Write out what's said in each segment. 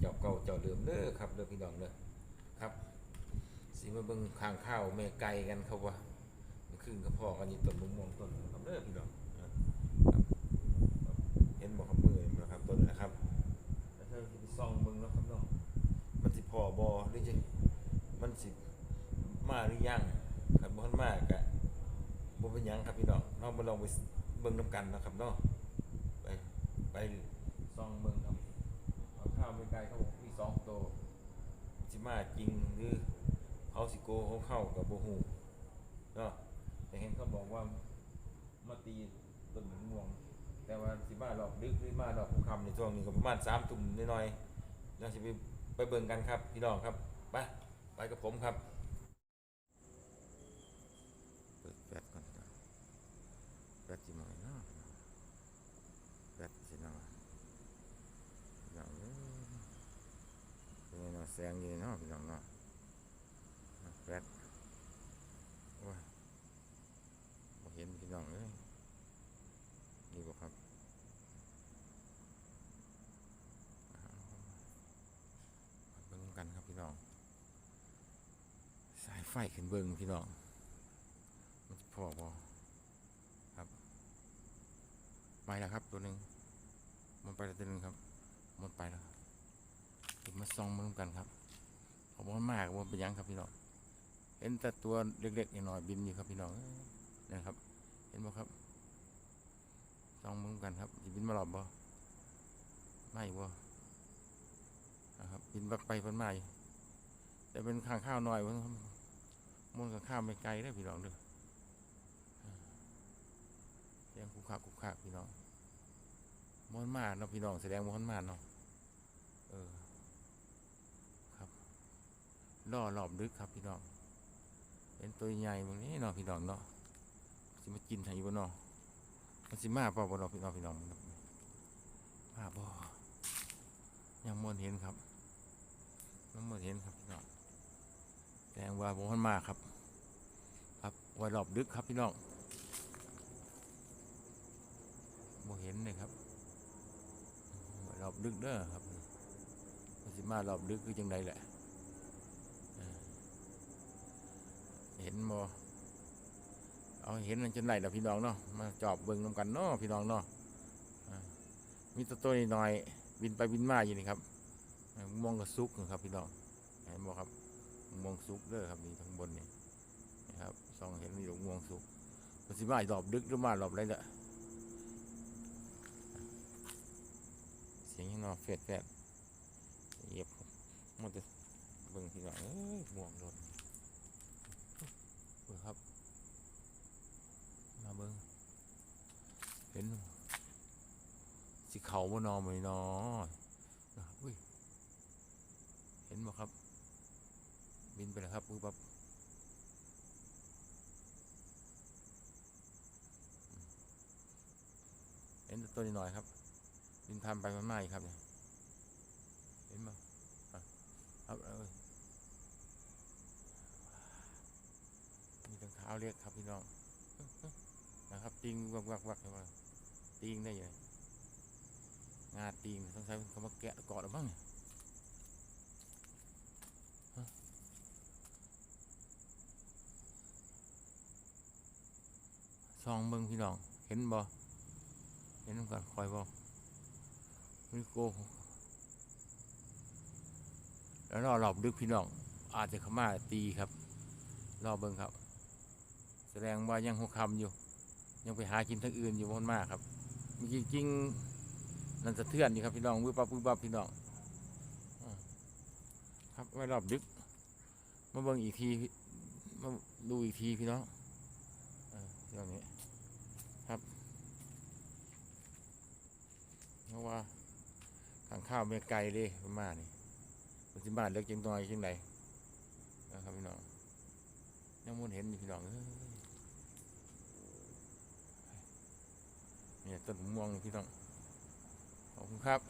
เจ้าเก่าเจ้าเดิมเด้อครับเด้อพี่น้องเด้อครับสิมาเบิ่งข้างข้าวแม่ไก่กันครับว่ามันขึ้นกับพ่อกันอยู่ต้นมะม่วงต้นนึงครับเด้อพี่น้องครับครับเห็นบ่ครับมือเห็นบ่ครับต้นนะครับแล้วเธอสิไปส่องเบิ่งแล้วครับน้องมันสิพอบ่หรือจะมันสิมาหรือยังครับบ่ทันมาก็บ่เป็นหยังครับพี่น้องเรามาลองไปเบิ่งนํกันนะครับเนาะไปไปส่องเบิ่ง ครับเอาข้าวไม่ไกลเขาบอกมีสองตัวสิมาจริงหรือเขาสิโกเขาเข้ากับโบหูเนาะแต่เห็นเขาบอกว่ามาตีต้นมะม่วง แต่ว่าสิมาดอกดึกหรือมาดอกคำในช่วงนี้ก็ประมาณสามตุ่มน้อยๆเนาะสิไปไปเบิ่งกันครับพี่น้องครับไปไปกับผมครับเปิดแฟลชก่อนนะแฟลชจิมอยเนาะแฟลชสิเนาะ พี่น้องเอ้ยเป็นไงเนาะ แสงอยี่เนาะพี่น้องเนาะแปดโอ้ยบ่เห็นพี่น้องเอ้ยนี่บ่ครับเบิ่งกันครับพี่น้อง สายไฟขึ้นเบิ่งพี่น้อง มันพอบ่ครับ ไปแล้วครับตัวหนึ่งมันไปแล้วตัวหนึ่งครับหมดไปแล้ว ถึงมาส่องมาร่วมกันครับผมว่ามากว่าเป็นยังครับพี่น้องเห็นแต่ตัวเล็กๆน้อยๆบินอยู่ครับพี่น้องนะครับ เห็นบ่ครับส่องมาร่วมกันครับจะบินมาหลอบบ่ไม่บ่นะครับบินบักไปเพิ่นมาอยู่แต่เป็นข้างข้าวน้อยมันมันกับข้าวไม่ไกลได้พี่น้องเด้อเสียงคุกคักคุกคักพี่น้องมอนมาเนาะพี่น้องแสดงมอนมาเนาะเออ ล่อรอบลึกครับพี่น้อง เป็นตัวใหญ่บางนี้เนาะพี่น้องเนาะสิมากินให้อยู่บ่เนาะมันสิมาเปล่าบ่เนาะพี่น้องพี่น้องมาบ่ยังมอนเห็นครับยังมอนเห็นครับพี่น้องแดงว่าบ่มันมาครับ ครับไว้รอบลึกครับพี่น้องบ่เห็นเลยครับรอบดึกเด้อครับมันสิมารอบดึกคือจังไดแหละเออเห็น บ่เอาเห็นมันจนไหนล่ะพี่น้องเนาะมาจอบเบิ่งนํกันเนาะพี่น้องเนาะมีตัวตัวน้อยบินไปบินมาอยู่นี่ครับมองกระซุกนะครับ พี่น้องเห็นบ่ครับมองซุกเด้อครับนี่ทางบนนี่นะครับสองเห็นมีดอกม่วงซุกมันสิมารอบดึกหรือมารอบไรล่ะเสียงยังนอเฟดแฟดเหยียบมันจะเบิ่งพี่น้องเอ้ยม่วงโดนเบิ่งครับ มาเบิ่ง เห็นสิเขาบ่นอมื้อนี้นอนะอุ้ยเห็นบ่ครับ บินไปแล้วครับอุ้ยปั๊บเห็นตัวนิดหน่อยครับ บินทำไปมันไหม้ครับเนี่ยเห็นไหมครับเอ้ยมีตังเท้าเรียกครับพี่น้อง นะครับติงวักวักวักเลยว่าติงได้ยังไงงาติงต้องใช้คำว่าแกะเกาะหรือมั้งซองเบิ่งพี่น้อง เห็นบ่เห็นก่อนคอยบ่มีโกแล้วรอรอบดึกพี่น้อง อาจจะข้ามาตีครับ รอเบิ่งครับ แสดงว่ายังหัวคำอยู่ ยังไปหากินทางอื่นอยู่บนมากครับมีจริงๆนั่นสะเทือนอยู่ครับพี่น้องวืบปับวืบปับพี่น้องอครับไว้รอบดึก มาเบิ่งอีกทีมาดูอีกทีพี่น้องอ่าเรื่องนี้ครับเพราะว่าขางข้าวเมียไก่เลยประมานี้มันสิบ้านเล็กจังน้อยจังไดนนะครับพี่น้องยังมุนเห็นพี่น้องเอ้ยเนี่ย ต้นมะม่วงนี่พี่น้องขอบคุณครับ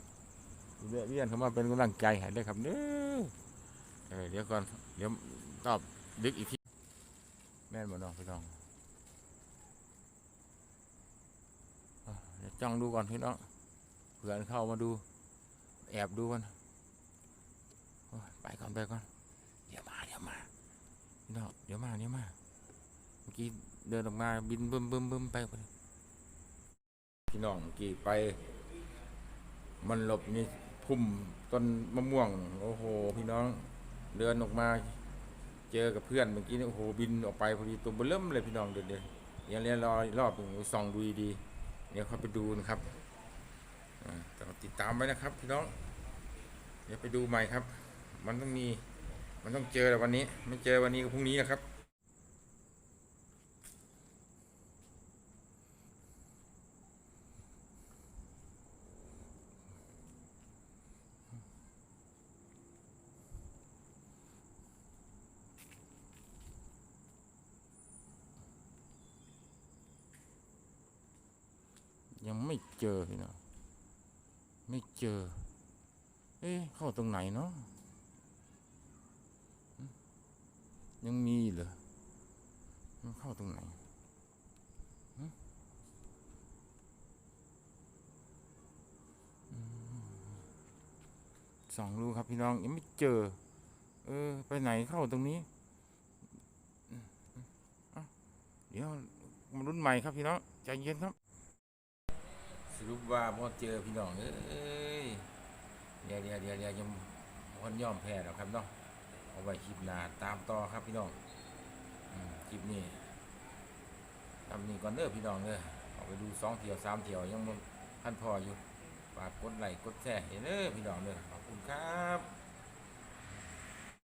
เวียนเวียนเข้ามาเป็นกำลังใจให้เลยครับเด้อเดี๋ยวก่อนเดี๋ยวตอบดึกอีกทีแม่นบ่น้องพี่น้องเดี๋ยวจ้องดูก่อนพี่น้องเผื่อเข้ามาดู แอบดูมันโอ้ยไปก่อนไปก่อนเดี๋ยวมาเดี๋ยวมาพี่น้องเดี๋ยวมาเดี๋ยวมาเมื่อกี้เดินออกมาบินบึ้มบึ้มบึ้มไป พี่น้องกี้ไป มันหลบนี่พุ่มต้นมะม่วง โอ้โห พี่น้องเดินออกมา เจอกับเพื่อนเมื่อกี้นี่โอ้โหบินออกไปพอดีตัวเบอเริ่มเลยพี่น้องเดี๋ยวเดี๋ยวเดี๋ยวเรียนรอรอบหนึ่งส่องดูดีเดี๋ยวเข้าไปดูนะครับอ่าแต่ติดตามไว้นะครับ พี่น้อง เดี๋ยวไปดูใหม่ครับ มันต้องมี มันต้องเจอแต่วันนี้ ไม่เจอวันนี้ก็พรุ่งนี้นะครับ เจอพี่น้องไม่เจอ เอ๊ะเข้าตรงไหนเนาะยังมีเหรอมันเข้าตรงไหนสองดูครับพี่น้องยังไม่เจอ เออ ไปไหนเข้าตรงนี้เดี๋ยวมารุ่นใหม่ครับพี่น้องใจเย็นครับ รุปว่าพอเจอพี่น้องเอ้ยเดี๋ยวเดี๋ยวเดี๋ยวเดี๋ยวยังวันย่อมแพ้แล้วครับเนาะเอาไว้คลิปหน้าตามต่อครับพี่น้องอคลิปนี้ทำนี่ก่อนเด้อพี่น้องเด้อเอาไปดูสองเถี่ยวสามเถี่ยวยังบ่ทันพออยู่ฝากกดไลค์กดแชร์เห้เด้อพี่น้องเด้อขอบคุณครับ